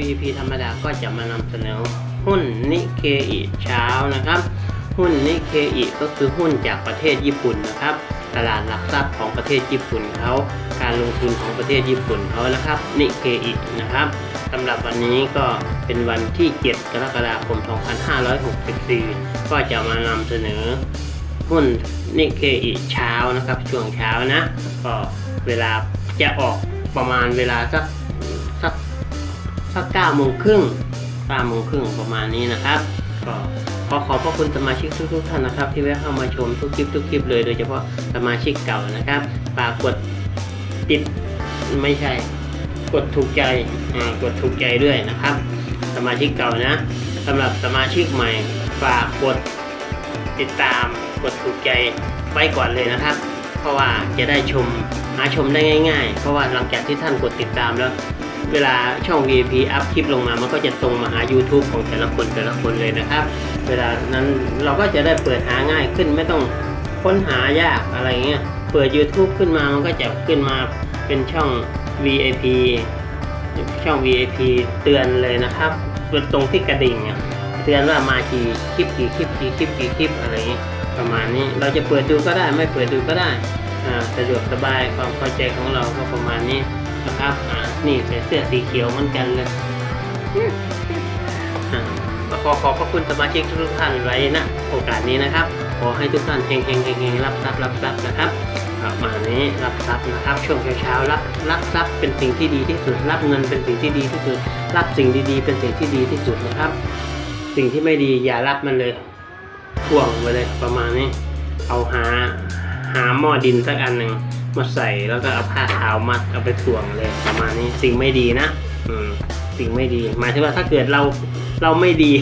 VP ธรรมดาก็จะมานำเสนอหุ้นนิเคอิเช้านะครับ หุ้นนิเคอิก็คือหุ้นจากประเทศญี่ปุ่นนะครับ ตลาดหลักทรัพย์ของประเทศญี่ปุ่นเขาการลงทุนของประเทศญี่ปุ่นเขานะครับนิเคอินะครับสำหรับวันนี้ก็เป็นวันที่ 7 กรกฎาคม 2564 ก็จะมานำเสนอหุ้นนิเคอิเช้านะครับ ช่วงเช้านะ ก็เวลาจะออกประมาณเวลาสัก กเก้าโมงครึ่งเก้าโมงครึ่งประมาณนี้นะครับก็ขอขอบพระคุณสมาชิกทุกๆท่านนะครับ ที่แวะเข้ามาชมทุกคลิปทุกคลิปเลยโดยเฉพาะสมาชิกเก่านะครับฝากกดติดไม่ใช่ กดถูกใจกดถูกใจด้วยนะครับ สมาชิกเก่านะสำหรับสมาชิกใหม่ฝากกดติดตามกดถูกใจไว้ก่อนเลยนะครับ เพราะว่าจะได้ชมหาชมได้ง่าย ๆ เพราะว่าหลังจากที่ท่านกดติดตามแล้ว เวลาช่อง VIP อัพคลิปลงมา มันก็จะตรงมาหา YouTube ของแต่ละคนแต่ละคนเลยนะครับ เวลานั้นเราก็จะได้เปิดหาง่ายขึ้นไม่ต้องค้นหายากอะไรเงี้ย เปิด YouTube ขึ้นมามันก็จะขึ้นมาเป็นช่อง VIP ช่อง VIP เตือนเลยนะครับเป็นตรงที่กระดิ่งเตือนว่ามากี่คลิปกี่คลิปกี่คลิปกี่คลิปอะไรอย่างนี้ประมาณนี้เราจะเปิดดูก็ได้ไม่เปิดดูก็ได้สะดวกสบายความเข้าใจของเราก็ประมาณนี้ นะครับนี่ใส่เสื้อสีเขียวเหมือนกันเลยอ่าขอขอบพระคุณสมาชิกทุกท่านไว้นะโอกาสนี้นะครับ ขอให้ทุกท่านเฮงเฮงเฮงเฮงรับทรัพย์รับทรัพย์นะครับประมาณนี้รับทรัพย์นะครับช่วงเช้าๆรับรับทรัพย์เป็นสิ่งที่ดีที่สุด รับเงินเป็นสิ่งที่ดีที่สุด รับสิ่งดีๆ เป็นสิ่งที่ดีที่สุดนะครับ สิ่งที่ไม่ดีอย่ารับมันเลยพ่วงไปเลยประมาณนี้ เอาหาหาหม้อดินสักอันหนึ่ง มาใส่แล้วก็เอาผ้าขาวมัดเอาไปถ่วงเลยประมาณนี้สิ่งไม่ดีนะอืมสิ่งไม่ดี หมายถึงว่าถ้าเกิดเราเราไม่ดี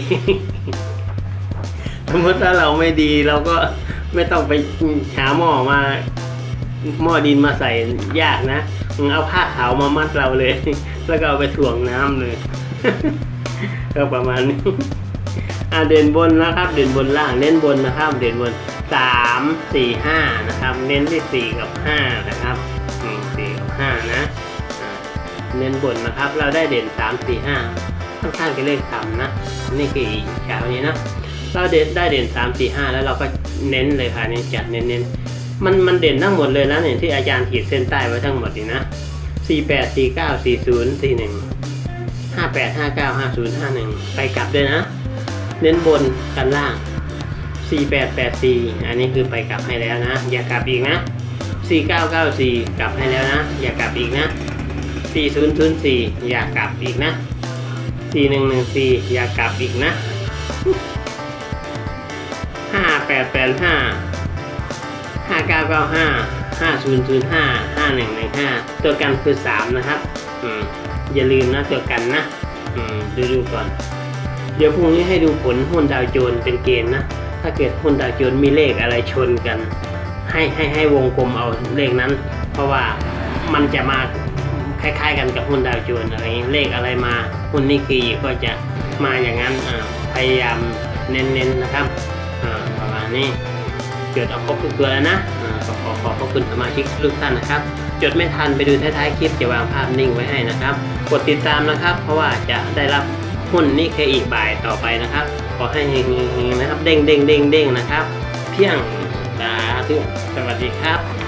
สมมติถ้าเราไม่ดีเราก็ไม่ต้องไปหาหม้อมาหม้อดินมาใส่ยากนะเอาผ้าขาวมามัดเราเลย แล้วก็เอาไปถ่วงน้ำเลยก็ประมาณนี้อ่าเด่นบนนะครับ เด่นบนล่างเน้นบนนะครับ เด่นบน สามสี่ห้านะครับ เน้นที่สี่กับห้านะครับอืมสี่กับห้านะเน้นบนนะครับ เราได้เด่นสามสี่ห้าค่อนข้างจะเลขต่ำนะ นี่คืออีกเช้านี้นะ เราเด่นได้เด่นสามสี่ห้าแล้วเราก็เน้นเลยค่ะนี่จัดเน้นเน้นมันมันเด่นทั้งหมดเลยนะเนี่ยที่อาจารย์ขีดเส้นใต้ไว้ทั้งหมดนี่นะสี่แปดสี่เก้าสี่ศูนย์สี่หนึ่งห้าแปดห้าเก้าห้าศูนย์ห้าหนึ่งไปกลับด้วยนะ เน้นบนกันล่าง สี่แปดแปดสี่อันนี้คือไปกลับให้แล้วนะ อย่ากลับอีกนะสี่เก้าเก้าสี่กลับให้แล้วนะ อย่ากลับอีกนะสี่ศูนย์ศูนย์สี่อย่ากลับอีกนะสี่หนึ่งหนึ่งสี่อย่ากลับอีกนะห้าแปดแปดห้าห้าเก้าเก้าห้าห้าศูนย์ศูนย์ห้าห้าหนึ่งหนึ่งห้าตัวกันคือสามนะครับอืมอย่าลืมนะตัวกันนะอืมดูดูก่อน เดี๋ยวพรุ่งนี้ให้ดูผลหุ้นดาวโจนส์เป็นเกณฑ์นะ ถ้าเกิดหุ้นดาวโจนส์มีเลขอะไรชนกัน ให้ให้ให้วงกลมเอาเลขนั้น เพราะว่ามันจะมาคล้าย ๆ กันกับหุ้นดาวโจนส์อะไรเงี้ยเลขอะไรมาหุ้นนิกเกีก็จะมาอย่างนั้นพยายามเน้นๆนะครับประมาณนี้เกิดเอาครบทุกตัวแล้วนะอ่าก็ขอขอบพระคุณสมาชิกทุกท่านนะครับ จดไม่ทันไปดูท้ายๆคลิปจะวางภาพนิ่งไว้ให้นะครับ กดติดตามนะครับ เพราะว่าจะได้รับหุ้นนี่แค่อีกบ่ายต่อไปนะครับ ขอให้เฮงๆนะครับ เด้งเด้งเด้งเด้งนะครับ เพียงสาธุสวัสดีครับ